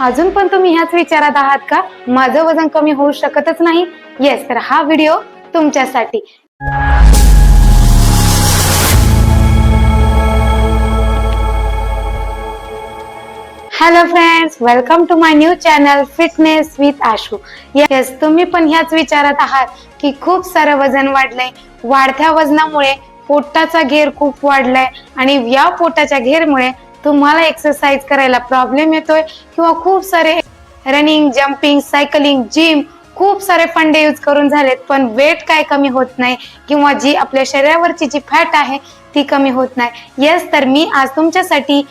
अजून पण तुम्ही ह्याच विचारात आहात का? माझं वजन कमी होऊ शकतच नाही. येस तर हा व्हिडिओ तुमच्यासाठी. Hello friends welcome to my new channel fitness with Ashu yes तुम्ही पण ह्याच विचारात आहात की खूप सारं वजन वाढलंय. वाढत्या वजनामुळे पोटाचा घेर खूप वाढलाय आणि या पोटाच्या घेरमुळे तुम्हाला एक्सरसाइज करायला प्रॉब्लेम येतोय किंवा खूप सारे रनिंग जम्पिंग सायकलिंग जिम खूप सारे फंडे यूज करून झालेत पण वेट काय कमी होत नाही किंवा जी आपल्या शरीरावरची जी फॅट आहे ती कमी होत नाही. येस तर मी आज तुमच्यासाठी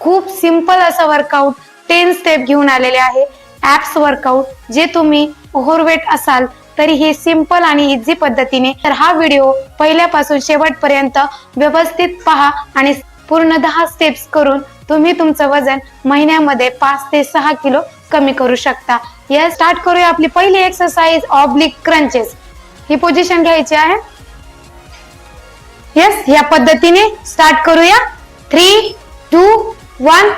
खूप सिंपल असं वर्कआउट टेन स्टेप घेऊन आलेले आहे. ऍप्स वर्कआउट जे तुम्ही ओव्हरवेट असाल तरी हे सिंपल आणि इझी पद्धतीने. तर हा व्हिडिओ पहिल्यापासून शेवटपर्यंत व्यवस्थित पहा आणि पूर्ण दहा स्टेप्स करून तुम्ही तुमचं वजन महिन्यामध्ये पाच ते सहा किलो कमी करू शकता. या स्टार्ट करूया आपली पहिली एक्सरसाइज ऑब्लिक क्रंचेस ही पोझिशन घ्यायची आहे. येस या पद्धतीने स्टार्ट करूया. थ्री टू वन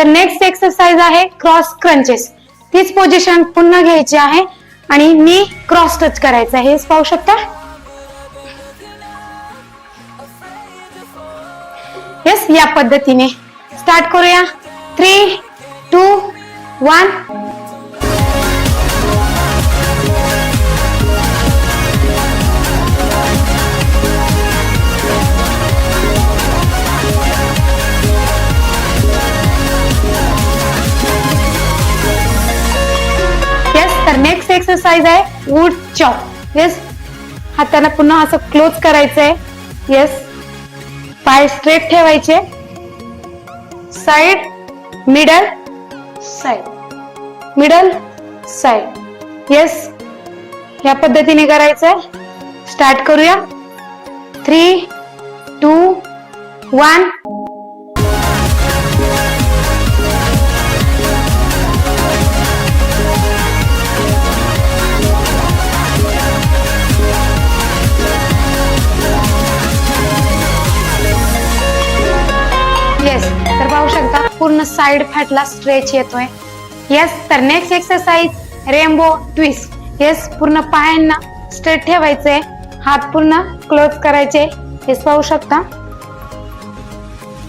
तर नेक्स्ट एक्सरसाइज आहे क्रॉस क्रंचेस तीच पोझिशन पुन्हा घ्यायची आहे आणि नी क्रॉस टच करायचं आहे. हेच पाहू शकता? येस या पद्धतीने. स्टार्ट करूया. Three two one next exercise आहे. वूड चॉप येस हाताला पुन्हा असं क्लोज करायचंय. येस पाय स्ट्रेट ठेवायचे. Side middle side middle side yes या पद्धतीने करायचंय. स्टार्ट करूया. थ्री टू वन येस तर पाहू शकता पूर्ण साइड फॅटला स्ट्रेच येतोय. येस तर next exercise rainbow twist yes पूर्ण पायांना स्ट्रेट ठेवायचे हात पूर्ण क्लोज करायचे. हेच पाहू शकता.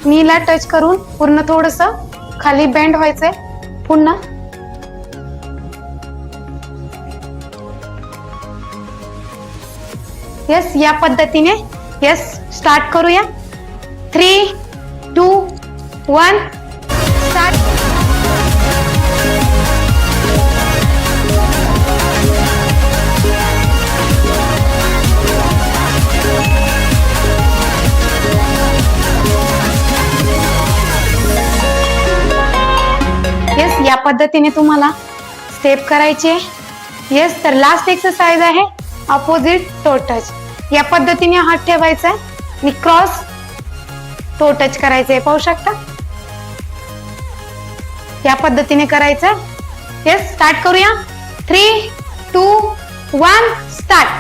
नीला टच करून पूर्ण थोडस खाली बेंड व्हायचंय. पुन्हा येस या पद्धतीने येस स्टार्ट करूया. Three two one start yes या पद्धतीने तुम्हाला स्टेप करायचे. येस तर लास्ट एक्सरसाइज आहे अपोजिट टो टच या पद्धतीने हात ठेवायचा आहे. आणि क्रॉस टो टच करायचे पाहू शकता? या पद्धतीने करायचं. येस स्टार्ट करूया. थ्री टू वन स्टार्ट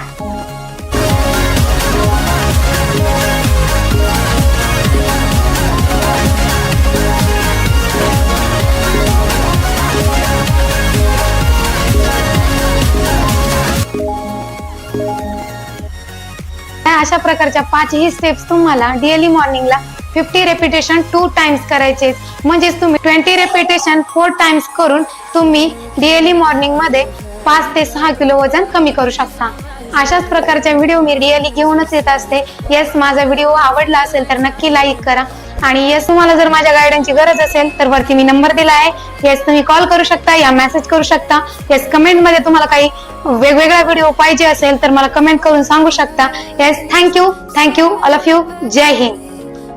अशा प्रकारच्या पाचही स्टेप्स तुम्हाला डेली मॉर्निंगला फिफ्टी रेपिटेशन टू टाइम्स करायचे. म्हणजेच तुम्ही ट्वेंटी रेपिटेशन फोर टाइम्स करून तुम्ही डेली मॉर्निंगमध्ये पाच ते सहा किलो वजन कमी करू शकता. अशाच प्रकारच्या व्हिडिओ मी डेली घेऊनच येत असते. येस माझा व्हिडिओ आवडला असेल तर नक्की लाईक करा. आणि येस तुम्हाला जर माझ्या गायडन्सची गरज असेल तर वरती मी नंबर दिला आहे. येस तुम्ही कॉल करू शकता या मेसेज करू शकता. येस कमेंटमध्ये तुम्हाला काही वेगवेगळा व्हिडिओ पाहिजे असेल तर मला कमेंट करून सांगू शकता. Yes thank you thank you all of you Jai Hind